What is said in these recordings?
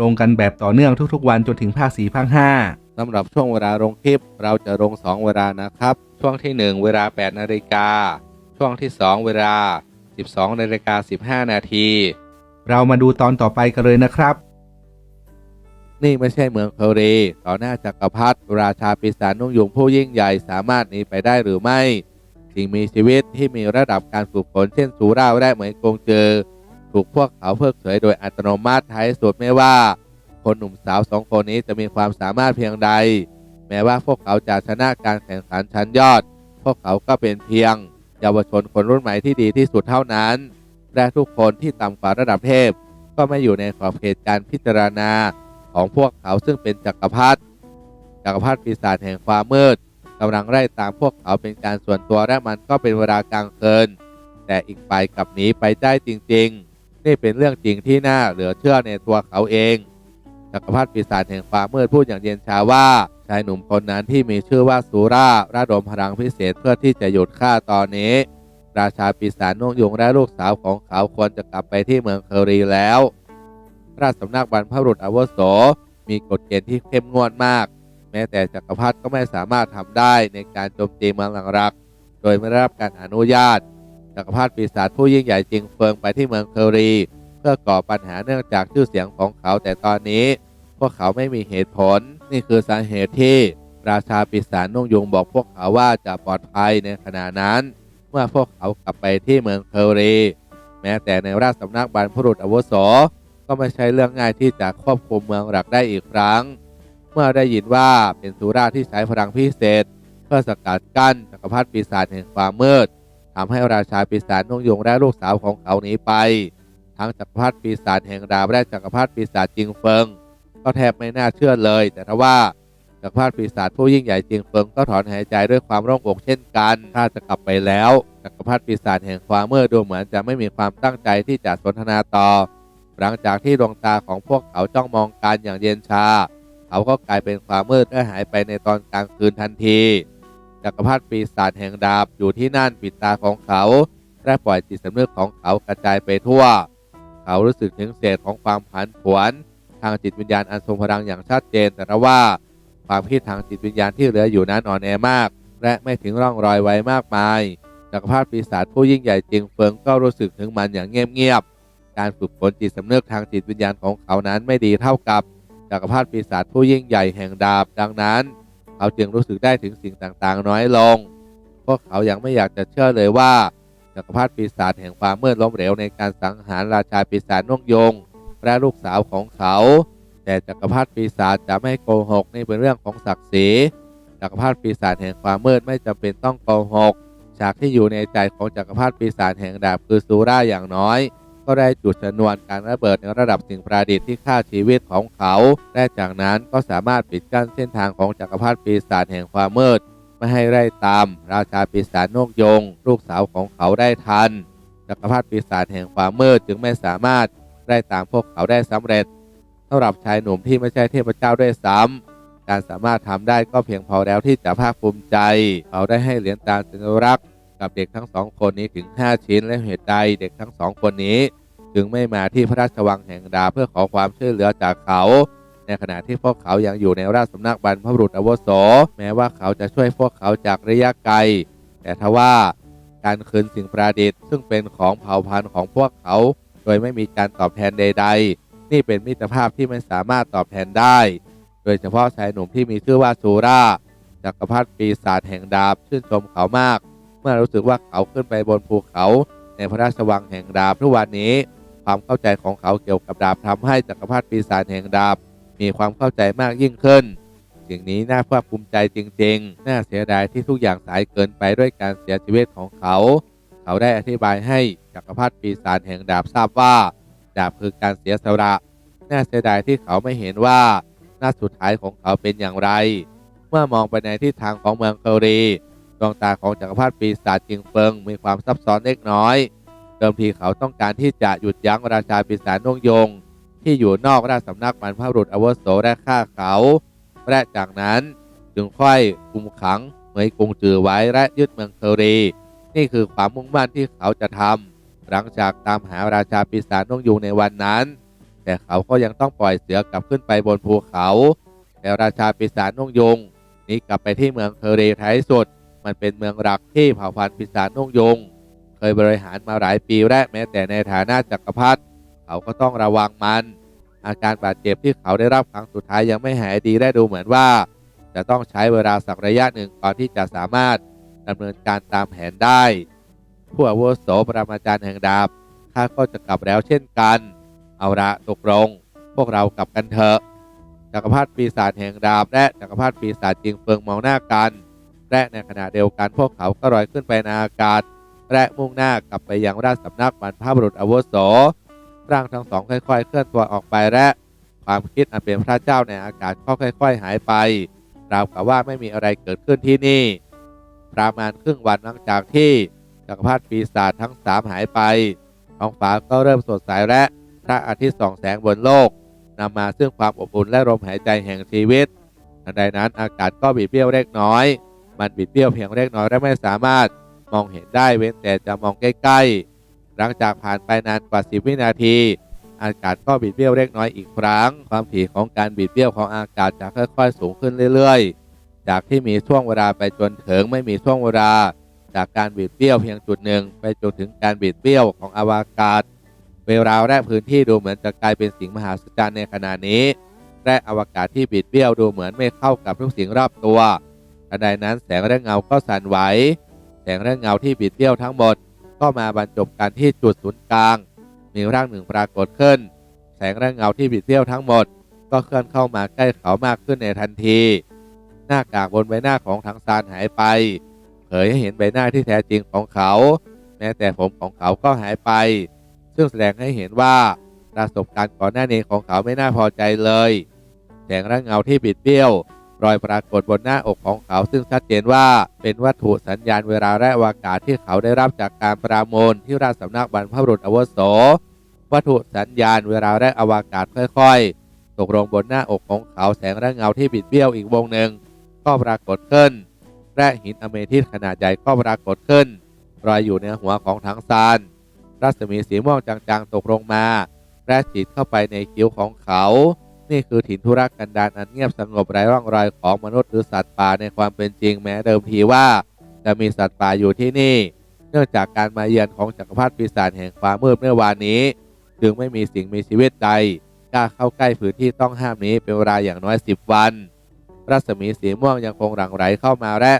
ลงกันแบบต่อเนื่องทุกๆ วันจนถึงภาค4ภาค5สำหรับช่วงเวลาลงคลิป เราจะลง 2 เวลานะครับ ช่วงที่ 1 เวลา 8 นาฬิกา ช่วงที่ 2 เวลา 12 นาฬิกา 15 นาที เรามาดูตอนต่อไปกันเลยนะครับ นี่ไม่ใช่เมืองเคอรีต่อหน้าจักรพรรดิราชาปีศาจนุ่งยุงผู้ยิ่งใหญ่สามารถหนีไปได้หรือไม่สิ่งมีชีวิตที่มีระดับการฝึกฝนเช่นสูราและเหมยกงเจอ ถูกพวกเขาเพิกเฉยโดยอัตโนมัติท้ายสุดไม่ว่า คนหนุ่มสาวสองคนนี้จะมีความสามารถเพียงใด แม้ว่าพวกเขาจะชนะการแข่งขันชั้นยอด พวกเขาก็เป็นเพียง เยาวชนคนรุ่นใหม่ที่ดีที่สุดเท่านั้น และทุกคนที่ต่ำกว่าระดับเทพ ก็ไม่อยู่ในขอบเขตการพิจารณาของพวกเขาซึ่งเป็นจักรพรรดิจักรพรรดิปีศาจแห่งความมืดกำลังไล่ตามพวกเขาเป็นการส่วนตัวและมันก็เป็นเวลากลางคืนแต่อีกฝ่ายกลับหนีไปได้จริง ๆ นี่เป็นเรื่องจริงที่น่าเหลือเชื่อในตัวเขาเองจักรพรรดิปีศาจแห่งความมืดพูดอย่างเย็นชาว่าชายหนุ่มคนนั้นที่มีชื่อว่าสูราระดมพลังพิเศษเพื่อที่จะหยุดฆ่าตอนนี้ ราชาปีศาจนุ่งยงและลูกสาวของเขาควรจะกลับไปที่เมืองเคอรีแล้ว ราชสำนักบรรพบุรุษอวโสมีกฎเกณฑ์ที่เข้มงวดมาก แม้แต่จักรพรรดิก็ไม่สามารถทำได้ในการโจมตีเมืองหลังรัก โดยไม่ได้รับการอนุญาต จักรพรรดิปีศาจผู้ยิ่งใหญ่จึงเฟิงไปที่เมืองเคอรี เพื่อก่อปัญหาเนื่องจากชื่อเสียงของเขาแต่ตอนนี้ พวกเขาไม่มีเหตุผล นี่คือสาเหตุที่ราชาปีศาจนุ่งยุงบอกพวกเขาว่าจะปลอดภัยในขณะนั้น เมื่อพวกเขากลับไปที่เมืองเคอรี แม้แต่ในราชสำนักบรรพบุรุษอาวุโสก็ไม่ใช่เรื่องง่ายที่จะควบคุมเมืองหลักได้อีกครั้ง เมื่อได้ยินว่าเป็นสุราที่ใช้พลังพิเศษ เพื่อสกัดกั้นจักรพรรดิปีศาจแห่งความมืด ทำให้ราชาปีศาจนุ่งยงและลูกสาวของเขาหนีไป ทั้งจักรพรรดิปีศาจแห่งดาบและจักรพรรดิปีศาจจิงเฟิง ก็แทบไม่น่าเชื่อเลย แต่ทว่าจักรพรรดิปีศาจผู้ยิ่งใหญ่จิงเฟิงก็ถอนหายใจด้วยความโล่งอกเช่นกันถ้าจะกลับไปแล้วจักรพรรดิปีศาจแห่งความมืดดูเหมือนจะไม่มีความตั้งใจที่จะสนทนาต่อ หลังจากที่ดวงตาของพวกเขาจ้องมองกันอย่างเย็นชา เขาก็กลายเป็นความมืดและหายไปในตอนกลางคืนทันที จักรพรรดิปีศาจแห่งดาบอยู่ที่นั่นปิดตาของเขาและปล่อยจิตสำนึกของเขากระจายไปทั่ว เขารู้สึกถึงเศษของความผันผวน ทางจิตวิญญาณอันทรงพลังอย่างชัดเจน แต่ว่า ความคิดทางจิตวิญญาณที่เหลืออยู่นั้นอ่อนแอมาก และไม่ถึงร่องรอยไว้มากมายจักรพรรดิปีศาจผู้ยิ่งใหญ่จริงเฟิงก็รู้สึกถึงมันอย่างเงียบๆการฝึกฝนจิตสำนึกทางจิตวิญญาณของเขานั้นไม่ดีเท่ากับจักรพรรดิปีศาจผู้ยิ่งใหญ่แห่งดาบดังนั้น เขาจึงรู้สึกได้ถึงสิ่งต่างๆ น้อยลง พวกเขายังไม่อยากจะเชื่อเลยว่าจักรพรรดิปีศาจแห่งความมืดล้มเหลวในการสังหารราชาปีศาจนุ่งยง และลูกสาวของเขา แต่จักรพรรดิปีศาจจะไม่โกหกนี่เป็นเรื่องของศักดิ์ศรีจักรพรรดิปีศาจแห่งความมืดไม่จำเป็นต้องโกหกฉากที่อยู่ในใจของจักรพรรดิปีศาจแห่งดาบคือซูราอย่างน้อย ก็ได้จุดชนวนการระเบิดในระดับสิ่งประดิษฐ์ที่ฆ่าชีวิตของเขา และจากนั้นก็สามารถปิดกั้นเส้นทางของจักรพรรดิปีศาจแห่งความมืด ไม่ให้ไล่ตาม ราชาปีศาจนกยง ลูกสาวของเขาได้ทัน จักรพรรดิปีศาจแห่งความมืดจึงไม่สามารถไล่ตามพวกเขาได้สำเร็จสำหรับชายหนุ่มที่ไม่ใช่เทพเจ้าด้วยซ้ำการสามารถทำได้ก็เพียงพอแล้วที่จะภาคภูมิใจ เขาได้ให้เหรียญตาสัญลักษณ์ กับเด็กทั้งสองคนนี้ถึง 5 ชิ้น และเหตุใดเด็กทั้งสองคนนี้ จึงไม่มาที่พระราชวังแห่งดาเพื่อขอความช่วยเหลือจากเขา ในขณะที่พวกเขายังอยู่ในราชสำนักบรรพบุรุษอวโส แม้ว่าเขาจะช่วยพวกเขาจากระยะไกล แต่ทว่าการคืนสิ่งประดิษฐ์ซึ่งเป็นของเผ่าพันธุ์ของพวกเขา โดยไม่มีการตอบแทนใด ๆ นี่เป็นมิตรภาพที่ไม่สามารถตอบแทนได้ โดยเฉพาะชายหนุ่มที่มีชื่อว่าซูราจักรพรรดิปีศาจแห่งดาบชื่นชมเขามาก เมื่อรู้สึกว่าเขาขึ้นไปบนภูเขา ในพระราชวังแห่งดาบทุกวันนี้ ความเข้าใจของเขาเกี่ยวกับดาบทำให้จักรพรรดิปีศาจแห่งดาบ มีความเข้าใจมากยิ่งขึ้น สิ่งนี้น่าภาคภูมิใจจริง ๆ น่าเสียดายที่ทุกอย่างสายเกินไปด้วยการเสียชีวิตของเขา เขาได้อธิบายให้จักรพรรดิปีศาจแห่งดาบทราบว่า ดาบคือการเสียสละน่าเสียดายที่เขาไม่เห็นว่าหน้าสุดท้ายของเขาเป็นอย่างไร เมื่อมองไปในทิศทางของเมืองเกาหลี ดวงตาของจักรพรรดิปีศาจจิงเฟิงมีความซับซ้อนเล็กน้อย เดิมทีเขาต้องการที่จะหยุดยั้งราชาปีศาจนงยง ที่อยู่นอกราชสำนักบรรพบุรุษอวโสและฆ่าเขาและจากนั้นจึงค่อยคุมขังเหมยกงจือไว้และยึดเมืองเกาหลีนี่คือความมุ่งมั่นที่เขาจะทำหลังจากตามหาราชาปีศาจนงยงในวันนั้น แต่เขาก็ยังต้องปล่อยเสือกลับขึ้นไปบนภูเขาแต่ราชาปีศาจนงยงนี้กลับไปที่เมืองเทเรท้ายสุด มันเป็นเมืองหลักที่เผ่าพันธุ์ปีศาจนุ่งยง เคยบริหารมาหลายปีและแม้แต่ในฐานะจักรพรรดิเขาก็ต้องระวังมัน อาการบาดเจ็บที่เขาได้รับครั้งสุดท้ายยังไม่หายดีและดูเหมือนว่า จะต้องใช้เวลาสักระยะหนึ่งก่อนที่จะสามารถดำเนินการตามแผนได้ผู้อาวุโสปรมาจารย์แห่งดาบข้าก็จะกลับแล้วเช่นกัน เอาละตกลง พวกเรากลับกันเถอะจักรพรรดิปีศาจแห่งดาบและจักรพรรดิปีศาจจิงเฟิงมองหน้ากัน และในขณะเดียวกันพวกเขาก็ลอยขึ้นไปในอากาศ และมุ่งหน้ากลับไปยังราชสำนักบรรพบุรุษอาวุโสร่างทั้งสองค่อยๆ เคลื่อนตัวออกไปและความคิดอันเป็นพระเจ้าในอากาศก็ค่อย ๆ หายไปราวกับว่าไม่มีอะไรเกิดขึ้นที่นี่ ประมาณครึ่งวันหลังจากที่จักรพรรดิปีศาจทั้งสามหายไปท้องฟ้าก็เริ่มสดใสและพระอาทิตย์ส่องแสงบนโลกนำมาซึ่งความอบอุ่นและลมหายใจแห่งชีวิตทันใดนั้นอากาศก็บิดเบี้ยวเล็กน้อย มันบิดเบี้ยวเพียงเล็กน้อยและไม่สามารถมองเห็นได้เว้นแต่จะมองใกล้ๆ หลังจากผ่านไปนานกว่า 10 วินาที อากาศก็บิดเบี้ยวเล็กน้อยอีกครั้ง ความถี่ของการบิดเบี้ยวของอากาศจะค่อยๆ สูงขึ้นเรื่อยๆ จากที่มีช่วงเวลาไปจนถึงไม่มีช่วงเวลา จากการบิดเบี้ยวเพียงจุดหนึ่งไปจนถึงการบิดเบี้ยวของอวกาศ เวลาและพื้นที่ดูเหมือนจะกลายเป็นสิ่งมหัศจรรย์ในขณะนี้และอวกาศที่บิดเบี้ยวดูเหมือนไม่เข้ากับทุกสิ่งรอบตัว ทันใดนั้นแสงและเงาก็สั่นไหว แสงและเงาที่บิดเบี้ยวทั้งหมด ก็มาบรรจบกันที่จุดศูนย์กลาง มีร่างหนึ่งปรากฏขึ้น แสงและเงาที่บิดเบี้ยวทั้งหมด ก็เคลื่อนเข้ามาใกล้เขามากขึ้นในทันที หน้ากากบนใบหน้าของทังซานหายไป เผยให้เห็นใบหน้าที่แท้จริงของเขา แม้แต่ผมของเขาก็หายไป ซึ่งแสดงให้เห็นว่าประสบการณ์ก่อนหน้านี้ของเขาไม่น่าพอใจเลย แสงและเงาที่บิดเบี้ยว รอยปรากฏบนหน้าอกของเขาซึ่งชัดเจนว่าเป็นวัตถุสัญญาณเวลาและอากาศที่เขาได้รับจากการประมูลที่ราชสำนักบรรพบุรุษอาวุโส วัตถุสัญญาณเวลาและอวกาศค่อยๆ ตกลงบนหน้าอกของเขาแสงและเงาที่บิดเบี้ยวอีกวงหนึ่งก็ปรากฏขึ้น และหินอเมทิสขนาดใหญ่ก็ปรากฏขึ้นลอยอยู่ในหัวของถังซานรัศมีสีม่วงจางๆตกลงมาและฉีดเข้าไปในคิ้วของเขา นี่คือถิ่นธุรกันดารอันเงียบสงบไร้ร่องรอยของมนุษย์หรือสัตว์ป่าในความเป็นจริงแม้เดิมทีว่า จะมีสัตว์ป่าอยู่ที่นี่ เนื่องจากการมาเยือนของจักรพรรดิปีศาจแห่งความมืดเมื่อวานนี้ จึงไม่มีสิ่งมีชีวิตใดกล้าเข้าใกล้พื้นที่ต้องห้ามนี้เป็นเวลาอย่างน้อย 10 วัน รัศมีสีม่วงยังคงหลั่งไหลเข้ามาและ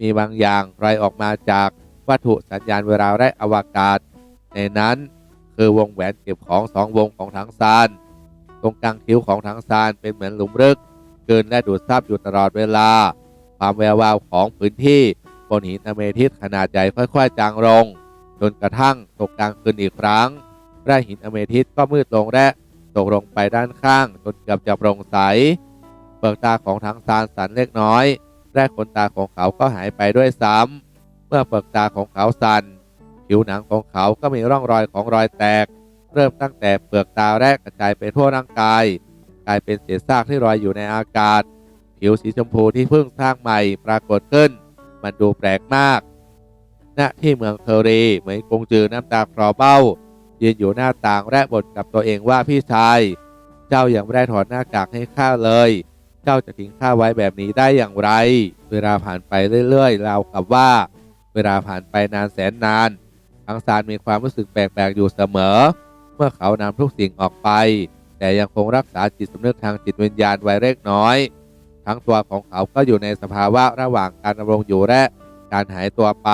มีบางอย่างลอยออกมาจากวัตถุสัญญาณเวลาและอวกาศ ในนั้นคือวงแหวนเก็บของสองวงของถังซาน ตรงกลางคิ้วของถังซานเป็นเหมือนหลุมลึกเกินและดูดซับอยู่ตลอดเวลา ความแวววาวของพื้นที่บนหินอเมทิสขนาดใหญ่ค่อยๆ จางลง จนกระทั่งตกกลางคืนอีกครั้งแร่หินอเมทิสก็มืดลงและตกลงไปด้านข้างจนเกือบจะโปร่งใสเปลือกตาของถังซานสั่นเล็กน้อยและขนตาของเขาก็หายไปด้วยซ้ำเมื่อเปลือกตาของเขาสั่นผิวหนังของเขาก็มีร่องรอยของรอยแตก เริ่มตั้งแต่เปลือกตาแรกกระจายไปทั่วร่างกาย กลายเป็นเศษซากที่ลอยอยู่ในอากาศ ผิวสีชมพูที่เพิ่งสร้างใหม่ปรากฏขึ้น มันดูแปลกมากณที่เมืองเทอรีเหมือนกงจือน้ำตาคลอเบ้ายืนอยู่หน้าต่างและบ่นกับตัวเองว่าพี่ชาย เจ้ายังไม่ได้ถอดหน้ากากให้ข้าเลย เจ้าจะทิ้งข้าไว้แบบนี้ได้อย่างไร เวลาผ่านไปเรื่อยๆราวกับว่า เวลาผ่านไปนานแสนนาน ทังซานมีความรู้สึกแปลกๆอยู่เสมอ เมื่อเขานำทุกสิ่งออกไป แต่ยังคงรักษาจิตสำนึกทางจิตวิญญาณไว้เล็กน้อย ทั้งตัวของเขาก็อยู่ในสภาวะระหว่างการดำรงอยู่และการหายตัวไป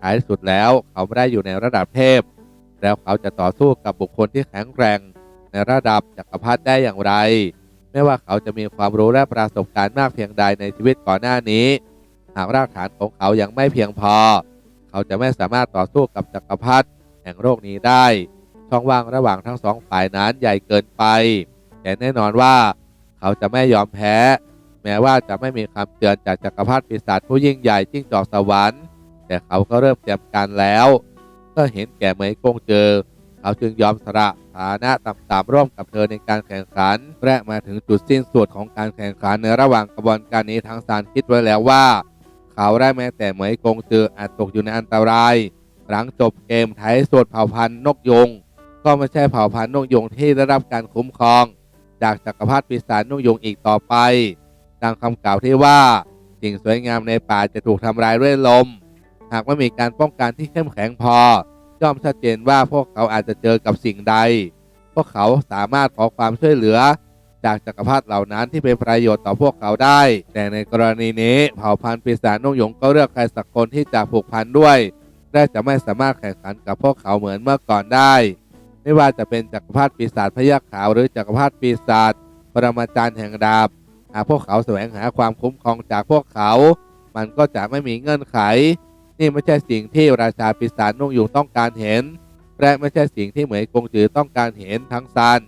ท้ายสุดแล้วเขาไม่ได้อยู่ในระดับเทพ แล้วเขาจะต่อสู้กับบุคคลที่แข็งแกร่ง ในระดับจักรพรรดิได้อย่างไร ไม่ว่าเขาจะมีความรู้และประสบการณ์มากเพียงใดในชีวิตก่อนหน้านี้ หากรากฐานของเขายังไม่เพียงพอ เขาจะไม่สามารถต่อสู้กับจักรพรรดิแห่งโลกนี้ได้ ช่องว่างระหว่างทั้งสองฝ่ายนั้นใหญ่เกินไปใจแน่นอนว่าเขาจะไม่ยอมแพ้ แม้ว่าจะไม่มีคำเตือนจากจักรพรรดิปีศาจผู้ยิ่งใหญ่จิ้งจอกสวรรค์ แต่เขาก็เริ่มเตรียมการแล้วก็เห็นแก่เหมยกงเจอ เขาจึงยอมสละฐานะต่ำๆร่วมกับเธอในการแข่งขัน และมาถึงจุดสิ้นสุดของการแข่งขันในระหว่างกระบวนการนี้ทางซานคิดไว้แล้วว่า เขาได้แม้แต่เหมยกงเจออาจตกอยู่ในอันตราย หลังจบเกมไทยสุดเผ่าพันธุ์นกยง ก็ไม่ใช่เผ่าพันธุ์นกยงที่ได้รับการคุ้มครอง จากจักรพรรดิปีศาจนกยงอีกต่อไปดังคำกล่าวที่ว่าสิ่งสวยงามในป่าจะถูกทำลายด้วยลม หากไม่มีการป้องกันที่เข้มแข็งพอ ย่อมชัดเจนว่าพวกเขาอาจจะเจอกับสิ่งใด พวกเขาสามารถขอความช่วยเหลือ จากจักรพรรดิเหล่านั้นที่เป็นประโยชน์ต่อพวกเขาได้ แต่ในกรณีนี้เผ่าพันธุ์ปีศาจนกยงก็เลือกใครสักคนที่จะผูกพันด้วยและจะไม่สามารถแข่งขันกับพวกเขาเหมือนเมื่อก่อนได้ ไม่ว่าจะเป็นจักรพรรดิปีศาจพยัคฆ์ขาวหรือจักรพรรดิปีศาจปรมาจารย์แห่งดาบหากพวกเขาแสวงหาความคุ้มครองจากพวกเขา มันก็จะไม่มีเงื่อนไข นี่ไม่ใช่สิ่งที่ราชาปีศาจนุ่งยุงต้องการเห็น และไม่ใช่สิ่งที่เหมยกงจือต้องการเห็นทั้งซัน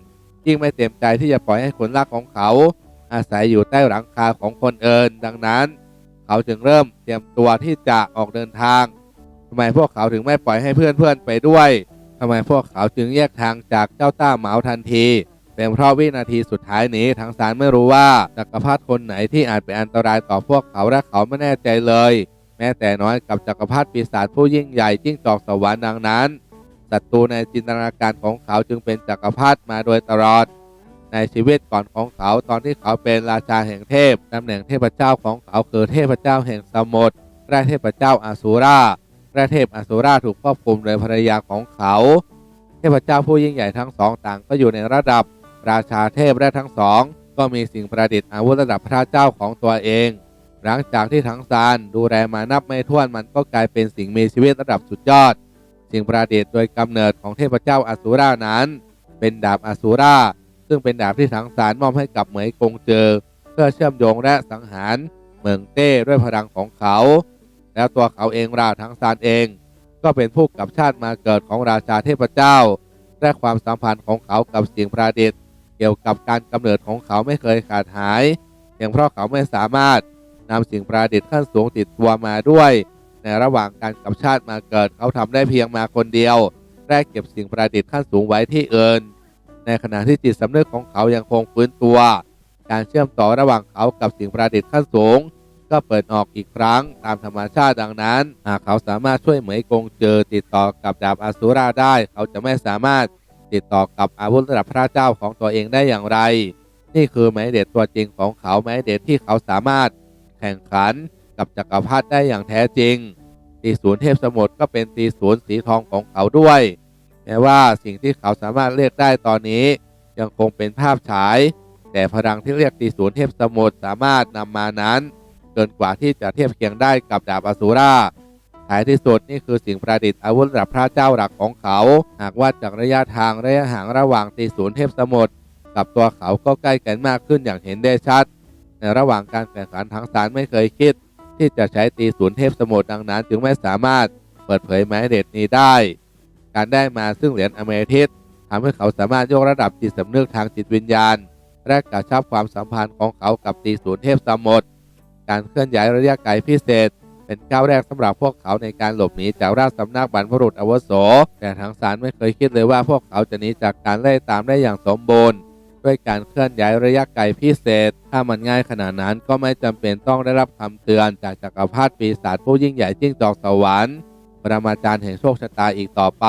ยิ่งไม่เต็มใจที่จะปล่อยให้คนรักของเขา อาศัยอยู่ใต้หลังคาของคนเอินดังนั้น เขาจึงเริ่มเตรียมตัวที่จะออกเดินทางทำไมพวกเขาถึงไม่ปล่อยให้เพื่อนๆไปด้วย ทำไมพวกเขาจึงแยกทางจากเจ้าต้าเหมาทันทีเป็นเพราะวินาทีสุดท้ายนี้ทางสารไม่รู้ว่าจักรพรรดิคนไหนที่อาจเป็นอันตรายต่อพวกเขาและเขาไม่แน่ใจเลย แม้แต่น้อยกับจักรพรรดิปีศาจผู้ยิ่งใหญ่จิ้งจอกสวรรค์ดังนั้นศัตรูในจินตนาการของเขาจึงเป็นจักรพรรดิมาโดยตลอด ในชีวิตก่อนของเขาตอนที่เขาเป็นราชาแห่งเทพตำแหน่งเทพเจ้าของเขาคือเทพเจ้าแห่งสมุทรและเทพเจ้าอาสูรา และเทพอสูราถูกควบคุมโดยภรรยาของเขา เทพเจ้าผู้ยิ่งใหญ่ทั้งสองต่างก็อยู่ในระดับราชาเทพและทั้งสอง ก็มีสิ่งประดิษฐ์อาวุธระดับพระเจ้าของตัวเอง หลังจากที่ทั้งซานดูแลมานับไม่ถ้วนมันก็กลายเป็นสิ่งมีชีวิตระดับสุดยอด สิ่งประดิษฐ์โดยกำเนิดของเทพเจ้าอสูรานั้น เป็นดาบอสูราซึ่งเป็นดาบที่ทั้งสารมอบให้กับเหมยกงเจอ เพื่อเชื่อมโยงและสังหารเหมืองเต้ด้วยพลังของเขา แล้วตัวเขาเองราทั้งซานเอง ก็เป็นผู้กับชาติมาเกิดของราชาเทพเจ้า และความสัมพันธ์ของเขากับสิ่งประดิษฐ์เกี่ยวกับการกำเนิดของเขาไม่เคยขาดหายเพียงเพราะเขาไม่สามารถนำสิ่งประดิษฐ์ขั้นสูงติดตัวมาด้วย ในระหว่างการกับชาติมาเกิดเขาทำได้เพียงมาคนเดียวและเก็บสิ่งประดิษฐ์ขั้นสูงไว้ที่อื่นในขณะที่จิตสำนึกของเขายังคงฟื้นตัว การเชื่อมต่อระหว่างเขากับสิ่งประดิษฐ์ขั้นสูง ก็เปิดออกอีกครั้งตามธรรมชาติดังนั้น หากเขาสามารถช่วยเหมยกงเจอติดต่อกับดาบอสูราได้ เขาจะไม่สามารถติดต่อกับอาวุธระดับพระเจ้าของตัวเองได้อย่างไร นี่คือไม้เด็ดตัวจริงของเขาไม้เด็ดที่เขาสามารถแข่งขันกับจักรพรรดิได้อย่างแท้จริง ตีศูนย์เทพสมุทรก็เป็นตีศูนย์สีทองของเขาด้วย แม้ว่าสิ่งที่เขาสามารถเรียกได้ตอนนี้ ยังคงเป็นภาพฉาย แต่พลังที่เรียกตีศูนย์เทพสมุทรสามารถนำมานั้น เกินกว่าที่จะเทียบเคียงได้กับดาบอสูราท้ายที่สุดนี่คือสิ่งประดิษฐ์อาวุธระดับพระเจ้าหลักของเขา หากว่าจากระยะทางระยะห่างระหว่างตีศูนย์เทพสมุทรกับตัวเขาก็ใกล้กันมากขึ้นอย่างเห็นได้ชัด ในระหว่างการแข่งขันทางสารไม่เคยคิด ที่จะใช้ตีศูนย์เทพสมุทรดังนั้น จึงไม่สามารถเปิดเผยหมายเด็ดนี้ได้ การได้มาซึ่งเหรียญอเมทิสทำให้เขาสามารถยกระดับจิตสำนึกทางจิตวิญญาณ และกระชับความสัมพันธ์ของเขากับตีศูนย์เทพสมุทร การเคลื่อนย้ายระยะไกลพิเศษ เป็นก้าวแรกสำหรับพวกเขาในการหลบหนีจากราชสำนักบรรพบุรุษอวุโส แต่ทางสารไม่เคยคิดเลยว่าพวกเขาจะหนีจากการไล่ตามได้อย่างสมบูรณ์ ด้วยการเคลื่อนย้ายระยะไกลพิเศษ ถ้ามันง่ายขนาดนั้นก็ไม่จำเป็นต้องได้รับคำเตือนจากจักรพรรดิปีศาจผู้ยิ่งใหญ่จิ้งจอกสวรรค์ปรมาจารย์แห่งโชคชะตาอีกต่อไป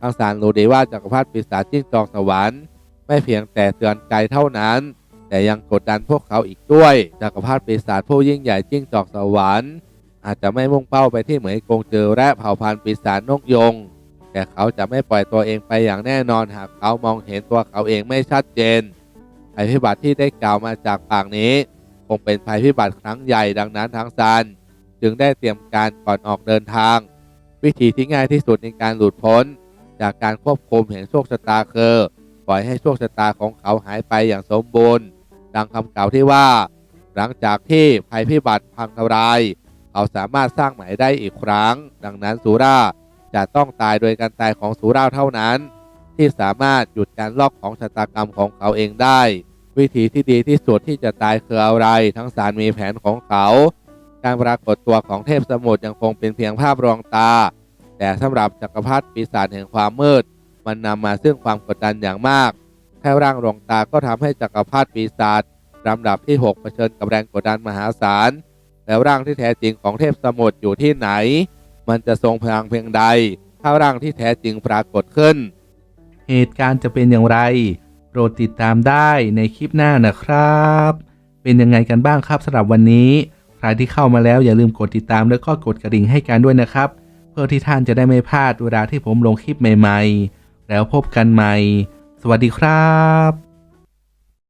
ทางสารรู้ดีว่าจักรพรรดิปีศาจจิ้งจอกสวรรค์ไม่เพียงแต่เตือนไกลเท่านั้น แต่ยังกดดันพวกเขาอีกด้วยจักรพรรดิปีศาจผู้ยิ่งใหญ่จิ้งจอกสวรรค์ อาจจะไม่มุ่งเป้าไปที่เหมยกงเจอและเผ่าพันธุ์ปีศาจนกยง แต่เขาจะไม่ปล่อยตัวเองไปอย่างแน่นอนหากเขามองเห็นตัวเขาเองไม่ชัดเจนภัยพิบัติที่ได้กล่าวมาจากปากนี้ คงเป็นภัยพิบัติครั้งใหญ่ดังนั้นทางซานจึงได้เตรียมการก่อนออกเดินทาง วิธีที่ง่ายที่สุดในการหลุดพ้น จากการควบคุมแห่งโชคชะตาคือปล่อยให้โชคชะตาของเขาหายไปอย่างสมบูรณ์ ดังคำกล่าวที่ว่า หลังจากที่ภัยพิบัติพังทลาย เขาสามารถสร้างใหม่ได้อีกครั้ง ดังนั้นสุราจะต้องตายโดยการตายของสุราเท่านั้น ที่สามารถหยุดการลอกของชะตากรรมของเขาเองได้ วิธีที่ดีที่สุดที่จะตายคืออะไร ทั้งสารมีแผนของเขา การปรากฏตัวของเทพสมุทรยังคงเป็นเพียงภาพรองตา แต่สำหรับจักรพรรดิปีศาจแห่งความมืด มันนำมาซึ่งความกดดันอย่างมาก ค่ร่างรองตาก็ทำให้จักรพรรดิปีศาจลำดับที่ 6 เผชิญกับแรงกดดันมหาศาล แล้วร่างที่แท้จริงของเทพสมุทรอยู่ที่ไหน มันจะทรงพลังเพียงใด ถ้าร่างที่แท้จริงปรากฏขึ้น เหตุการณ์จะเป็นอย่างไร โปรดติดตามได้ในคลิปหน้านะครับ เป็นยังไงกันบ้างครับสำหรับวันนี้ ใครที่เข้ามาแล้วอย่าลืมกดติดตามแล้วก็กดกระดิ่งให้กันด้วยนะครับ เพื่อที่ท่านจะได้ไม่พลาดเวลาที่ผมลงคลิปใหม่ ๆ แล้วพบกันใหม่ วัสดีครับ